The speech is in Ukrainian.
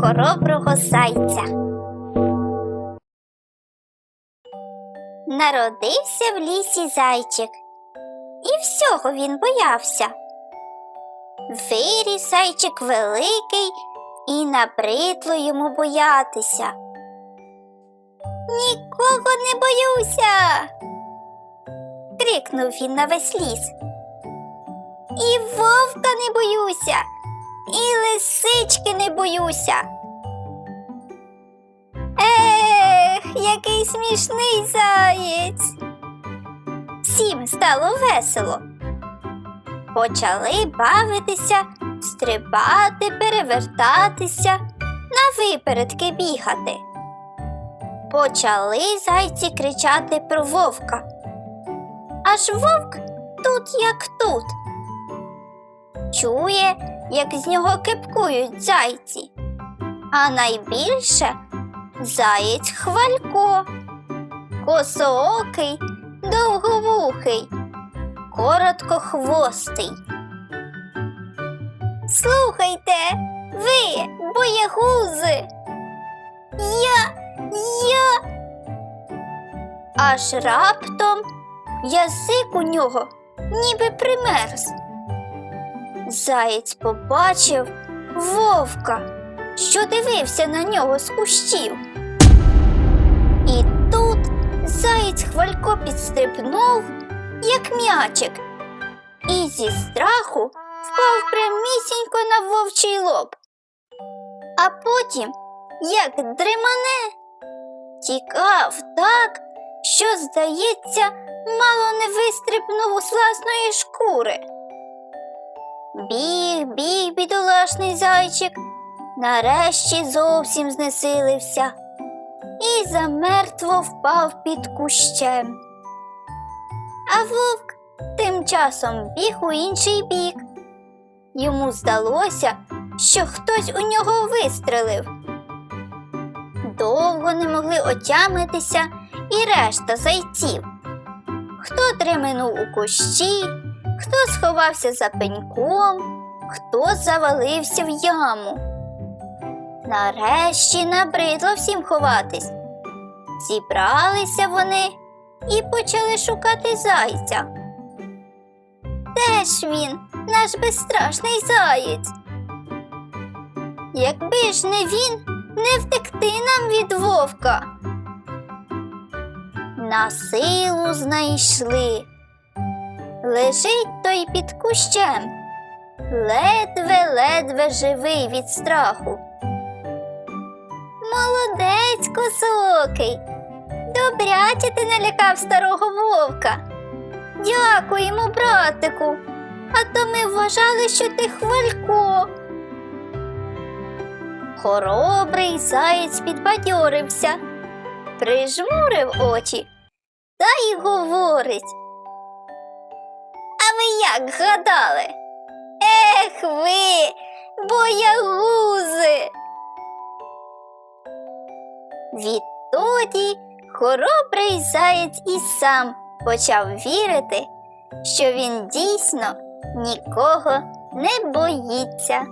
хороброго зайця. Народився в лісі зайчик, і всього він боявся. Виріс зайчик великий, і набридло йому боятися. Нікого не боюся. крикнув він на весь ліс. І вовка не боюся, і лисички не боюся. Ех, який смішний заєць. Всім стало весело. Почали бавитися, стрибати, перевертатися, на випередки бігати. Почали зайці кричати про вовка. Аж вовк тут як тут. Чує, як з нього кипкують зайці. А найбільше заєць хвалько, косоокий, довговухий, короткохвостий. Слухайте, ви, боягузи. Я, я. Аж раптом язик у нього ніби примерз. Заєць побачив вовка, що дивився на нього з кущів. І тут заєць хвалько підстрибнув, як м'ячик, і зі страху впав прямісінько на вовчий лоб. А потім, як дримане, тікав так, що, здається, мало не вистрибнув з власної шкури. Біг, біг, бідолашний зайчик, нарешті зовсім знесилився і замертво впав під кущем. А вовк тим часом біг у інший бік. Йому здалося, що хтось у нього вистрелив. Довго не могли отямитися і решта зайців. Хто треминув у кущі, хто сховався за пеньком, хто завалився в яму. Нарешті набридло всім ховатись. Зібралися вони і почали шукати зайця. Де ж він, наш безстрашний заєць? Якби ж не він, не втекти нам від вовка. На силу знайшли. Лежить той під кущем, ледве-ледве живий від страху. Молодець косокий. Добряче ти налякав старого вовка. Дякуємо, братику. А то ми вважали, що ти хвалько. Хоробрий заєць підбадьорився, прижмурив очі та й говорить. Ви як гадали? Ех ви, боягузи! Відтоді хоробрий заєць і сам почав вірити, що він дійсно нікого не боїться.